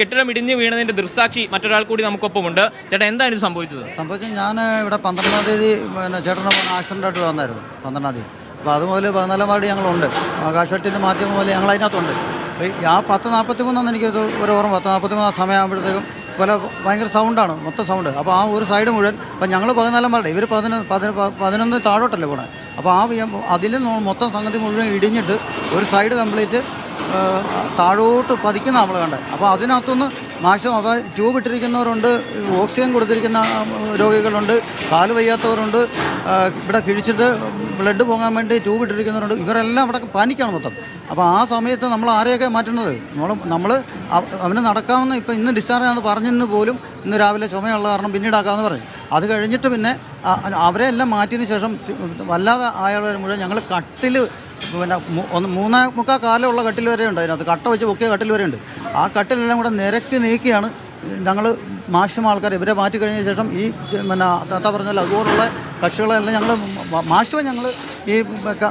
കെട്ടിടം ഇടിഞ്ഞു വീണതിന്റെ ദൃസാക്ഷി മറ്റൊരാൾ കൂടി നമുക്കൊപ്പമുണ്ട്. ചേട്ടാ എന്താണ് സംഭവിച്ചത്? സംഭവിച്ചത് ഞാൻ ഇവിടെ പന്ത്രണ്ടാം തീയതി പിന്നെ ചേട്ടനെ ആക്സിഡന്റ് ആയിട്ട് വന്നായിരുന്നു പന്ത്രണ്ടാം തീയതി. അപ്പോൾ അതുപോലെ പതിനാലാം വാർഡ് ഞങ്ങളുണ്ട്. ആകാശവാട്ടിന്റെ മാധ്യമം പോലെ ഞങ്ങൾ അതിനകത്തുണ്ട്. ആ പത്ത് നാൽപ്പത്തി മൂന്നാണ് എനിക്ക് ഒരു ഓർമ്മ പത്ത് നാൽപ്പത്തി മൂന്നാം സമയമാകുമ്പോഴത്തേക്കും പോലെ ഭയങ്കര സൗണ്ടാണ് മൊത്തം സൗണ്ട്. അപ്പോൾ ആ ഒരു സൈഡ് മുഴുവൻ അപ്പോൾ ഞങ്ങൾ പതിനാലാം വാർഡ് ഇവർ പതിനൊന്ന് പതിന- പതിനൊന്ന് താഴോട്ടല്ലേ പോണേ. അപ്പോൾ ആ അതിൽ മൊത്തം സംഗതി മുഴുവൻ ഇടിഞ്ഞിട്ട് ഒരു സൈഡ് കംപ്ലീറ്റ് താഴോട്ട് പതിക്കുന്ന നമ്മൾ കണ്ടത് അപ്പോൾ അതിനകത്തുനിന്ന് മാക്സിമം അപ്പോൾ ട്യൂബ് ഇട്ടിരിക്കുന്നവരുണ്ട് ഓക്സിജൻ കൊടുത്തിരിക്കുന്ന രോഗികളുണ്ട് കാൽ വയ്യാത്തവരുണ്ട് ഇവിടെ കിഴിച്ചിട്ട് ബ്ലഡ് പോകാൻ വേണ്ടി ട്യൂബ് ഇട്ടിരിക്കുന്നവരുണ്ട്. ഇവരെല്ലാം അവിടെ പാനിക്കാണ് മൊത്തം. അപ്പോൾ ആ സമയത്ത് നമ്മൾ ആരെയൊക്കെ മാറ്റുന്നത്? നമ്മൾ നമ്മൾ അവന് നടക്കാമെന്ന് ഇപ്പോൾ ഇന്ന് ഡിസ്ചാർജ് ആണെന്ന് പറഞ്ഞെന്ന് പോലും ഇന്ന് രാവിലെ ചുമയുള്ള കാരണം പിന്നീടാക്കാമെന്ന് പറഞ്ഞു അത് കഴിഞ്ഞിട്ട് പിന്നെ അവരെ എല്ലാം മാറ്റിയതിന് ശേഷം വല്ലാതെ ആയവർ മുഴുവൻ ഞങ്ങൾ കട്ടിൽ പിന്നെ മൂന്നേ മുക്കാൽ കാലമുള്ള കട്ടിൽ വരെ ഉണ്ട് അതിനകത്ത് കട്ട വെച്ച് പൊക്കിയ കട്ടിൽ വരെ ഉണ്ട്. ആ കട്ടിലെല്ലാം കൂടെ നിരക്കി നീക്കിയാണ് ഞങ്ങൾ മാക്സിമം ആൾക്കാർ ഇവരെ മാറ്റി കഴിഞ്ഞ ശേഷം ഈ പിന്നെ താത്ത പറഞ്ഞാൽ അതുപോലുള്ള കക്ഷികളെല്ലാം ഞങ്ങൾ മാക്സിമം ഞങ്ങൾ ഈ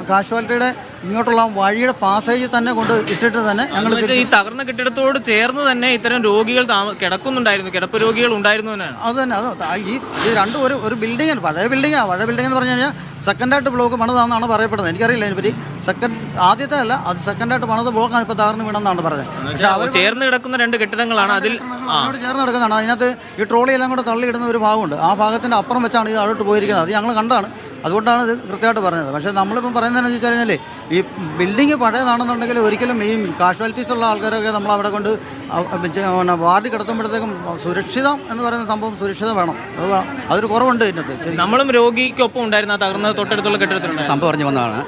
കാഷ്വാലിറ്റിയുടെ ഇങ്ങോട്ടുള്ള വഴിയുടെ പാസേജ് തന്നെ കൊണ്ട് ഇട്ടിട്ട് തന്നെ ഞങ്ങൾ ഈ തകർന്ന കെട്ടിടത്തോട് ചേർന്ന് തന്നെ ഇത്തരം രോഗികൾ കിടക്കുന്നുണ്ടായിരുന്നു. കിടപ്പ് രോഗികൾ ഉണ്ടായിരുന്നു തന്നെയാണ് അത് തന്നെ അത് ഈ ഈ രണ്ടും ഒരു ഒരു ബിൽഡിംഗ് പഴയ ബിൽഡിങ്ങാണ് പഴയ ബിൽഡിംഗ് എന്ന് പറഞ്ഞു കഴിഞ്ഞാൽ സെക്കൻഡായിട്ട് ബ്ലോക്ക് പണിതാണെന്നാണ് പറയപ്പെടുന്നത്. എനിക്കറിയില്ല അതിനെപ്പറ്റി സെക്കൻഡ് ആദ്യത്തെ അല്ല അത് സെക്കൻഡായിട്ട് പണത് ബ്ലോക്കാണ് ഇപ്പോൾ തകർന്ന് വീണെന്നാണ് പറഞ്ഞത്. പക്ഷേ അവർ ചേർന്ന് കിടക്കുന്ന രണ്ട് കെട്ടിടങ്ങളാണ് അതിൽ ആ. അതിനോട് ചേർന്ന് കിടക്കുന്നതാണ്. അതിനകത്ത് ഈ ട്രോളി എല്ലാം കൂടെ തള്ളിയിടുന്ന ഒരു ഭാഗമുണ്ട്. ആ ഭാഗത്തിന്റെ അപ്പുറം വെച്ചാണ് ഇത് അവിടോട്ട് പോയിരിക്കുന്നത്. അത് ഞങ്ങൾ കണ്ടാണ് അതുകൊണ്ടാണ് ഇത് കൃത്യമായിട്ട് പറഞ്ഞത്. പക്ഷേ നമ്മളിപ്പം പറയുന്നതെന്ന് വെച്ച് കഴിഞ്ഞാൽ ഈ ബിൽഡിംഗ് പഴയതാണെന്നുണ്ടെങ്കിൽ ഒരിക്കലും ഈ കാഷ്വാലിറ്റീസ് ഉള്ള ആൾക്കാരൊക്കെ നമ്മൾ അവിടെ കൊണ്ട് വാർഡ് പിന്നെ പിന്നെ വാർഡിൽ കിടത്തുമ്പോഴത്തേക്കും സുരക്ഷിതം എന്ന് പറയുന്ന സംഭവം സുരക്ഷിതം വേണം. അത് അതൊരു കുറവുണ്ട് ഇതിനകത്ത്. നമ്മളും രോഗിക്കൊപ്പം ഉണ്ടായിരുന്ന ആ തകർന്ന തൊട്ടടുത്തുള്ള കെട്ടിടത്തിലുണ്ട് സംഭവം പറഞ്ഞു വന്നതാണ്.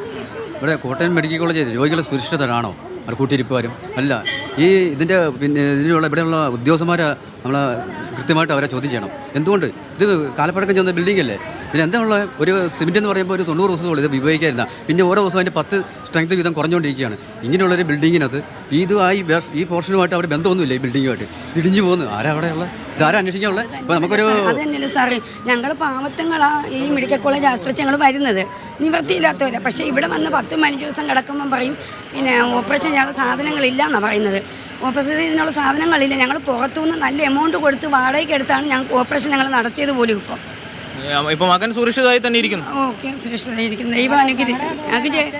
ഇവിടെ കോട്ടയം മെഡിക്കൽ കോളേജ് സുരക്ഷിത സുരക്ഷിതരാണോ? അവർ കൂട്ടിയിരിപ്പുകാരും. അല്ല ഈ ഇതിന്റെ പിന്നെ ഇതിനുള്ള ഇവിടെയുള്ള ഉദ്യോഗസ്ഥന്മാരെ നമ്മൾ കൃത്യമായിട്ട് അവരെ ചോദ്യം ചെയ്യണം. എന്തുകൊണ്ട്? ഇത് കാലപ്പഴക്കം ചെന്ന ബിൽഡിംഗ് അല്ലേ? ഇതിന് എന്താണുള്ള ഒരു സിമെന്റ് എന്ന് പറയുമ്പോൾ ഒരു തൊണ്ണൂറ് ദിവസം ഇത് ഉപയോഗിക്കാതിരുന്ന പിന്നെ ഓരോ ദിവസം അതിന്റെ പത്ത് സ്ട്രെങ്ത് വീതം കുറഞ്ഞുകൊണ്ടിരിക്കുകയാണ്. ഇങ്ങനെയുള്ളൊരു ബിൽഡിങ്ങിനകത്ത് ഇതുമായി ആയി ഈ പോർഷനുമായിട്ട് അവിടെ ബന്ധമൊന്നുമില്ല ഈ ബിൽഡിങ്ങുമായിട്ട് തിടിഞ്ഞു പോകുന്നു. ആരാ അവിടെയുള്ള ഇതാരാ അന്വേഷിക്കാനുള്ളത് ഇപ്പോൾ നമുക്കൊരു അത് തന്നെയല്ലേ സാറ്. ഞങ്ങൾ പാവത്തങ്ങളാ ഈ മെഡിക്കൽ കോളേജ് ആശ്രയിച്ച് ഞങ്ങൾ വരുന്നത്. നിവർത്തിയില്ലാത്തവരാ പക്ഷേ ഇവിടെ വന്ന് പത്തും പതിനഞ്ച് ദിവസം കിടക്കുമ്പം പറയും പിന്നെ ഓപ്പറേഷൻ ചെയ്യാനുള്ള സാധനങ്ങളില്ല എന്നാണ് പറയുന്നത്. ഓപ്പറേഷൻ ചെയ്യുന്നതിനുള്ള സാധനങ്ങളില്ല. ഞങ്ങൾ പുറത്തുനിന്ന് നല്ല എമൗണ്ട് കൊടുത്ത് വാടകയ്ക്ക് എടുത്താണ് ഞങ്ങൾക്ക് ഓപ്പറേഷൻ ഞങ്ങൾ നടത്തിയത് പോലും ഇപ്പം. ഇപ്പൊ മകൻ സുരക്ഷിതമായി തന്നെ ഇരിക്കുന്നു. ഓക്കെ. സുരക്ഷിതമായിരിക്കും ദൈവം അനുഗ്രഹിച്ച്. ജെ-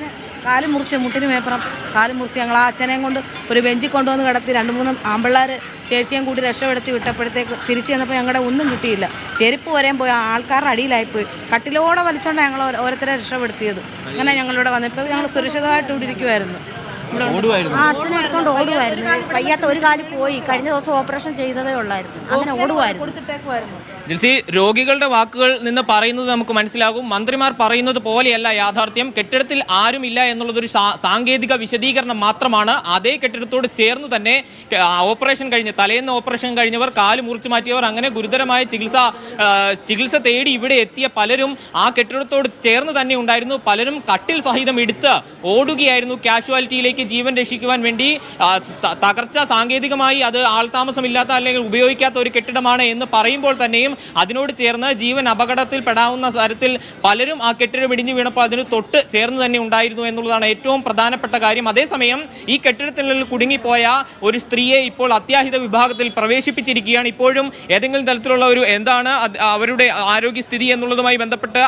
കാൽ മുറിച്ച് മുട്ടിന് മേപ്പുറം. കാൽ മുറിച്ച് ഞങ്ങൾ ആ അച്ഛനെയും കൊണ്ട് ഒരു ബെഞ്ചിൽ കൊണ്ടുവന്ന് കിടത്തി രണ്ട് മൂന്ന് ആമ്പിള്ളേർ ചേച്ചിയും കൂടി രക്ഷപ്പെടുത്തി വിട്ടപ്പോഴത്തേക്ക് തിരിച്ചു ചെന്നപ്പോൾ ഞങ്ങളുടെ ഒന്നും കിട്ടിയില്ല. ചെരുപ്പ് വരെയും പോയി. ആൾക്കാരുടെ അടിയിലായിപ്പോയി. കട്ടിലോടെ വലിച്ചോണ്ടാണ് ഞങ്ങൾ ഓരോരുത്തരെ രക്ഷപ്പെടുത്തിയത്. അങ്ങനെ ഞങ്ങളിവിടെ വന്നപ്പോൾ ഞങ്ങൾ സുരക്ഷിതമായിട്ട് ഇവിടെ ഇരിക്കുമായിരുന്നു ആ അച്ഛനെ എടുത്തോണ്ട് ഓടുമായിരുന്നു വയ്യാത്ത ഒരു കാലിൽ പോയി. കഴിഞ്ഞ ദിവസം ഓപ്പറേഷൻ ചെയ്തതേ ഉള്ളായിരുന്നു. അങ്ങനെ ഓടുമായിരുന്നു ജിൽസി രോഗികളുടെ വാക്കുകൾ നിന്ന് പറയുന്നത് നമുക്ക് മനസ്സിലാകും. മന്ത്രിമാർ പറയുന്നത് പോലെയല്ല യാഥാർത്ഥ്യം. കെട്ടിടത്തിൽ ആരുമില്ല എന്നുള്ളതൊരു സാങ്കേതിക വിശദീകരണം മാത്രമാണ്. അതേ കെട്ടിടത്തോട് ചേർന്ന് തന്നെ ഓപ്പറേഷൻ കഴിഞ്ഞ് തലേന്ന് ഓപ്പറേഷൻ കഴിഞ്ഞവർ കാൽ മുറിച്ചു മാറ്റിയവർ അങ്ങനെ ഗുരുതരമായ ചികിത്സ ചികിത്സ തേടി ഇവിടെ എത്തിയ പലരും ആ കെട്ടിടത്തോട് ചേർന്ന് തന്നെ ഉണ്ടായിരുന്നു. പലരും കട്ടിൽ സഹിതം എടുത്ത് ഓടുകയായിരുന്നു കാഷ്വാലിറ്റിയിലേക്ക് ജീവൻ രക്ഷിക്കുവാൻ വേണ്ടി. തകർച്ച സാങ്കേതികമായി അത് ആൾതാമസമില്ലാത്ത അല്ലെങ്കിൽ ഉപയോഗിക്കാത്ത ഒരു കെട്ടിടമാണ് എന്ന് പറയുമ്പോൾ തന്നെയും അതിനോട് ചേർന്ന് ജീവൻ അപകടത്തിൽ പെടാവുന്ന തരത്തിൽ പലരും ആ കെട്ടിടം ഇടിഞ്ഞു വീണപ്പോൾ അതിന് തൊട്ട് ചേർന്ന് തന്നെ ഉണ്ടായിരുന്നു എന്നുള്ളതാണ് ഏറ്റവും പ്രധാനപ്പെട്ട കാര്യം. അതേസമയം ഈ കെട്ടിടത്തിനുള്ളിൽ കുടുങ്ങിപ്പോയ ഒരു സ്ത്രീയെ ഇപ്പോൾ അത്യാഹിത വിഭാഗത്തിൽ പ്രവേശിപ്പിച്ചിരിക്കുകയാണ്. ഇപ്പോഴും ഏതെങ്കിലും തരത്തിലുള്ള ഒരു എന്താണ് അവരുടെ ആരോഗ്യസ്ഥിതി എന്നുള്ളതുമായി ബന്ധപ്പെട്ട്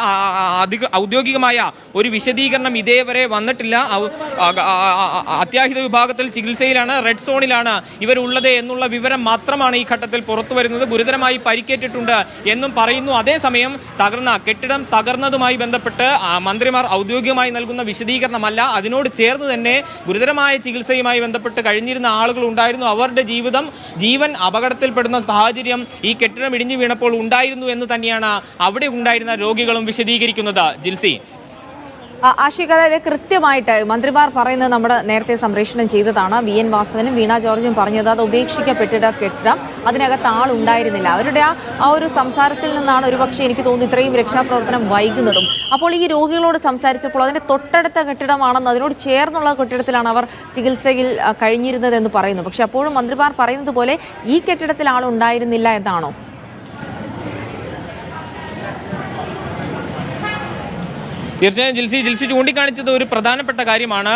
അധിക ഔദ്യോഗികമായ ഒരു വിശദീകരണം ഇതേവരെ വന്നിട്ടില്ല. അത്യാഹിത വിഭാഗത്തിൽ ചികിത്സയിലാണ് റെഡ് സോണിലാണ് ഇവരുള്ളത് എന്നുള്ള വിവരം മാത്രമാണ് ഈ ഘട്ടത്തിൽ പുറത്തു വരുന്നത് ഗുരുതരമായി പരിക്കേറ്റിട്ടുണ്ട് എന്നും പറയുന്നു. അതേസമയം തകർന്ന കെട്ടിടം തകർന്നതുമായി ബന്ധപ്പെട്ട് മന്ത്രിമാർ ഔദ്യോഗികമായി നൽകുന്ന വിശദീകരണമല്ല. അതിനോട് ചേർന്ന് തന്നെ ഗുരുതരമായ ചികിത്സയുമായി ബന്ധപ്പെട്ട് കഴിഞ്ഞിരുന്ന ആളുകൾ ഉണ്ടായിരുന്നു. അവരുടെ ജീവിതം ജീവൻ അപകടത്തിൽപ്പെടുന്ന സാഹചര്യം ഈ കെട്ടിടം ഇടിഞ്ഞു വീണപ്പോൾ ഉണ്ടായിരുന്നു എന്ന് തന്നെയാണ് അവിടെ ഉണ്ടായിരുന്ന രോഗികളും വിശദീകരിക്കുന്നത്. ജിൽസി. ആ, ആഷിഖ് അതായത് കൃത്യമായിട്ട് മന്ത്രിമാർ പറയുന്നത് നമ്മൾ നേരത്തെ സംപ്രേഷണം ചെയ്തതാണ്. വി എൻ വാസവനും വീണ ജോർജും പറഞ്ഞത് അത് ഉപേക്ഷിക്കപ്പെട്ടിട്ട കെട്ടിടം. അതിനകത്ത് ആളുണ്ടായിരുന്നില്ല. അവരുടെ ആ ഒരു സംസാരത്തിൽ നിന്നാണ് ഒരുപക്ഷെ എനിക്ക് തോന്നുന്നു ഇത്രയും രക്ഷാപ്രവർത്തനം വൈകുന്നതും. അപ്പോൾ ഈ രോഗികളോട് സംസാരിച്ചപ്പോൾ അതിന്റെ തൊട്ടടുത്ത കെട്ടിടമാണെന്ന് അതിനോട് ചേർന്നുള്ള കെട്ടിടത്തിലാണ് അവർ ചികിത്സയിൽ കഴിഞ്ഞിരുന്നത് എന്ന് പറയുന്നു. പക്ഷെ അപ്പോഴും മന്ത്രിമാർ പറയുന്നത് പോലെ ഈ കെട്ടിടത്തിൽ ആളുണ്ടായിരുന്നില്ല എന്നാണോ? തീർച്ചയായും ജിൽസി ജിൽസി ചൂണ്ടിക്കാണിച്ചത് ഒരു പ്രധാനപ്പെട്ട കാര്യമാണ്.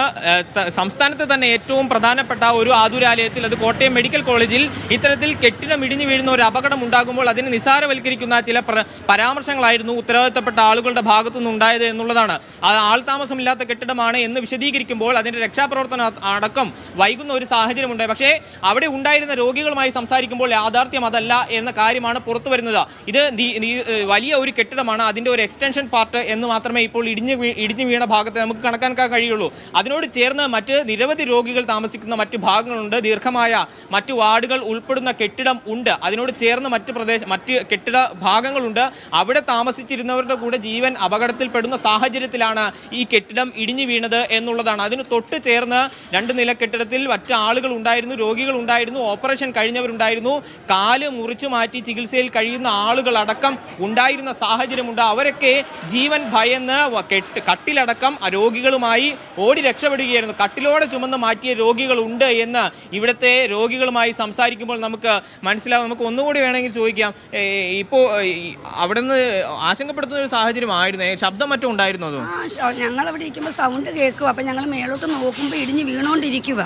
സംസ്ഥാനത്ത് തന്നെ ഏറ്റവും പ്രധാനപ്പെട്ട ഒരു ആതുരാലയത്തിൽ അത് കോട്ടയം മെഡിക്കൽ കോളേജിൽ ഇത്തരത്തിൽ കെട്ടിടം ഇടിഞ്ഞു വീഴുന്ന ഒരു അപകടം ഉണ്ടാകുമ്പോൾ അതിനെ നിസാരവൽക്കരിക്കുന്ന ചില പരാമർശങ്ങളായിരുന്നു ഉത്തരവാദിത്തപ്പെട്ട ആളുകളുടെ ഭാഗത്തുനിന്ന് നിന്നുണ്ടായത് എന്നുള്ളതാണ്. ആൾതാമസമില്ലാത്ത കെട്ടിടമാണ് എന്ന് വിശദീകരിക്കുമ്പോൾ അതിന്റെ രക്ഷാപ്രവർത്തനം അടക്കം വൈകുന്ന ഒരു സാഹചര്യമുണ്ട് പക്ഷേ അവിടെ ഉണ്ടായിരുന്ന രോഗികളുമായി സംസാരിക്കുമ്പോൾ യാഥാർത്ഥ്യം അതല്ല എന്ന കാര്യമാണ് പുറത്തു വരുന്നത് ഇത് വലിയ ഒരു കെട്ടിടമാണ് അതിന്റെ ഒരു എക്സ്റ്റൻഷൻ പാർട്ട് എന്ന് മാത്രമേ ഇപ്പോൾ ഇടിഞ്ഞു ഇടിഞ്ഞു വീണ ഭാഗത്ത് നമുക്ക് കണക്കാക്കാൻ കഴിയുള്ളൂ. അതിനോട് ചേർന്ന് മറ്റ് നിരവധി രോഗികൾ താമസിക്കുന്ന മറ്റ് ഭാഗങ്ങളുണ്ട്. ദീർഘമായ മറ്റ് വാർഡുകൾ ഉൾപ്പെടുന്ന കെട്ടിടം ഉണ്ട്. അതിനോട് ചേർന്ന് മറ്റ് പ്രദേശം മറ്റ് കെട്ടിട ഭാഗങ്ങളുണ്ട്. അവിടെ താമസിച്ചിരുന്നവരുടെ കൂടെ ജീവൻ അപകടത്തിൽപ്പെടുന്ന സാഹചര്യത്തിലാണ് ഈ കെട്ടിടം ഇടിഞ്ഞു വീണത് എന്നുള്ളതാണ്. അതിന് തൊട്ട് ചേർന്ന് രണ്ട് നില കെട്ടിടത്തിൽ മറ്റ് ആളുകൾ ഉണ്ടായിരുന്നു രോഗികൾ ഉണ്ടായിരുന്നു ഓപ്പറേഷൻ കഴിഞ്ഞവരുണ്ടായിരുന്നു. കാൽ മുറിച്ചു മാറ്റി ചികിത്സയിൽ കഴിയുന്ന ആളുകൾ അടക്കം ഉണ്ടായിരുന്ന സാഹചര്യമുണ്ട്. അവരൊക്കെ ജീവൻ ഭയന്ന് കെട്ട് കട്ടിലടക്കം രോഗികളുമായി ഓടി രക്ഷപ്പെടുകയായിരുന്നു. കട്ടിലോടെ ചുമന്ന് മാറ്റിയ രോഗികളുണ്ട് എന്ന് ഇവിടുത്തെ രോഗികളുമായി സംസാരിക്കുമ്പോൾ നമുക്ക് മനസ്സിലാവും. നമുക്ക് ഒന്നുകൂടി വേണമെങ്കിൽ ചോദിക്കാം. ഇപ്പോൾ അവിടെ നിന്ന് ആശങ്കപ്പെടുത്തുന്ന ഒരു സാഹചര്യമായിരുന്നു. ശബ്ദം മറ്റും ഉണ്ടായിരുന്നു അതോ? ഞങ്ങൾ അവിടെ ഇരിക്കുമ്പോൾ സൗണ്ട് കേൾക്കുക അപ്പം ഞങ്ങൾ മേലോട്ട് നോക്കുമ്പോൾ ഇടിഞ്ഞ് വീണുകൊണ്ടിരിക്കുക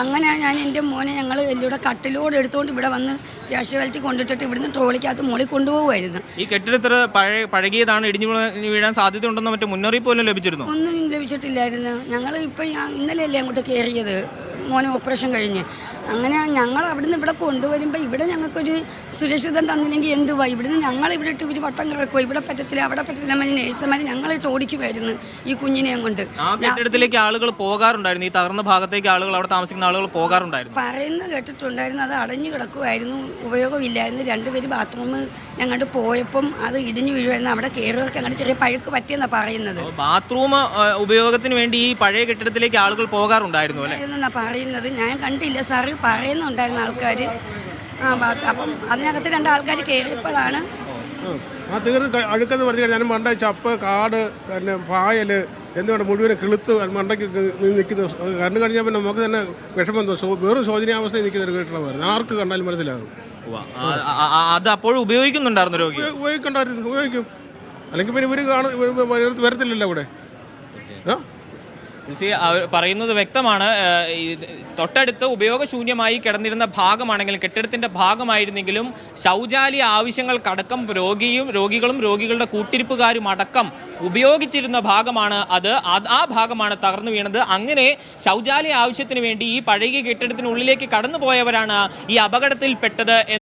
അങ്ങനെ ഞാൻ എന്റെ മോനെ ഞങ്ങൾ എല്ലൂടെ കട്ടിലോട് എടുത്തുകൊണ്ട് ഇവിടെ വന്ന് രാഷ്ട്രീയവലത്തിൽ കൊണ്ടിട്ടിട്ട് ഇവിടുന്ന് ട്രോളിക്കകത്ത് മുകളിൽ കൊണ്ടുപോകുമായിരുന്നു ഈ കെട്ടിടത്തിൽ പഴയ പഴകിയതാണ് ഇടിഞ്ഞു വീഴാൻ വീഴാൻ സാധ്യതയുണ്ടെന്ന് മറ്റേ മുന്നറിയിപ്പ് പോലും ലഭിച്ചിരുന്നു? ഒന്നും ലഭിച്ചിട്ടില്ലായിരുന്നു. ഞങ്ങൾ ഇപ്പം ഇന്നലെയല്ലേ അങ്ങോട്ട് കയറിയത്? മോനെ ഓപ്പറേഷൻ കഴിഞ്ഞ്. അങ്ങനെ ഞങ്ങൾ അവിടുന്ന് ഇവിടെ കൊണ്ടുവരുമ്പോൾ ഇവിടെ ഞങ്ങൾക്കൊരു സുരക്ഷിതം തന്നില്ലെങ്കിൽ എന്തുവാ? ഇവിടുന്ന് ഞങ്ങൾ ഇവിടെ ഇട്ട് ഇവർ വട്ടം കിടക്കുമോ ഇവിടെ പറ്റത്തില്ല അവിടെ പറ്റത്തില്ല. മതി നേഴ്സുമാർ ഞങ്ങളിട്ട് ഓടിക്കുമായിരുന്നു ഈ കുഞ്ഞിനെയും കൊണ്ട് കെട്ടിടത്തിലേക്ക് ആളുകൾ പോകാറുണ്ടായിരുന്നു. ഈ തകർന്ന ഭാഗത്തേക്ക് ആളുകൾ അവിടെ താമസിക്കുന്ന ആളുകൾ പോകാറുണ്ടായിരുന്നു. പറയുന്നു കേട്ടിട്ടുണ്ടായിരുന്നു. അത് അടഞ്ഞു കിടക്കുമായിരുന്നു ഉപയോഗമില്ലായിരുന്നു. രണ്ടുപേര് ബാത്റൂം ഞങ്ങോട്ട് പോയപ്പം അത് ഇടിഞ്ഞു വീഴുമായിരുന്നു അവിടെ കയറിയവർക്ക് അങ്ങോട്ട് ചെറിയ പഴുക്ക് പറ്റിയെന്നാണ് പറയുന്നത്. ബാത്റൂം ഉപയോഗത്തിന് വേണ്ടി ഈ പഴയ കെട്ടിടത്തിലേക്ക് ആളുകൾ പോകാറുണ്ടായിരുന്നു അല്ലേ? എന്നാ പറയുന്നത്. ഞാൻ കണ്ടില്ല. സാറ് പറയുന്നുണ്ടായിരുന്ന ആൾക്കാർ ആ ഭാഗത്ത്. അപ്പം അതിനകത്ത് രണ്ട് ആൾക്കാർ കയറിയപ്പോഴാണ് ആ തീർന്ന് അഴുക്കെന്ന് പറഞ്ഞു കഴിഞ്ഞാൽ ഞാൻ മണ്ട ചപ്പ് കാട് പിന്നെ പായൽ എന്തുകൊണ്ട് മുഴുവൻ കിളുത്ത് മണ്ടയ്ക്ക് നിൽക്കുന്ന കണ്ടു കഴിഞ്ഞാൽ പിന്നെ നമുക്ക് തന്നെ വിഷമം തോന്നും. വെറും ശോചനീയാവസ്ഥയിൽ നിൽക്കുന്ന ഒരു കെട്ടിടമായിരുന്നു ആർക്ക് കണ്ടാലും മനസ്സിലാകും. അത് അപ്പോഴും ഉപയോഗിക്കുന്നുണ്ടായിരുന്നു രോഗി? ഉപയോ- ഉപയോഗിക്കണ്ടായിരുന്നു ഉപയോഗിക്കും. അല്ലെങ്കിൽ പിന്നെ ഇവർ കാണും വരത്തില്ലല്ലോ ഇവിടെ ആ? അവർ പറയുന്നത് വ്യക്തമാണ്. തൊട്ടടുത്ത് ഉപയോഗശൂന്യമായി കിടന്നിരുന്ന ഭാഗമാണെങ്കിലും കെട്ടിടത്തിന്റെ ഭാഗമായിരുന്നെങ്കിലും ശൗചാലയ ആവശ്യങ്ങൾക്കടക്കം രോഗിയും രോഗികളും രോഗികളുടെ കൂട്ടിരിപ്പുകാരും അടക്കം ഉപയോഗിച്ചിരുന്ന ഭാഗമാണ് അത്. ആ ഭാഗമാണ് തകർന്നു വീണത്. അങ്ങനെ ശൗചാലയ ആവശ്യത്തിന് വേണ്ടി ഈ പഴകിയ കെട്ടിടത്തിനുള്ളിലേക്ക് കടന്നു ഈ അപകടത്തിൽപ്പെട്ടത്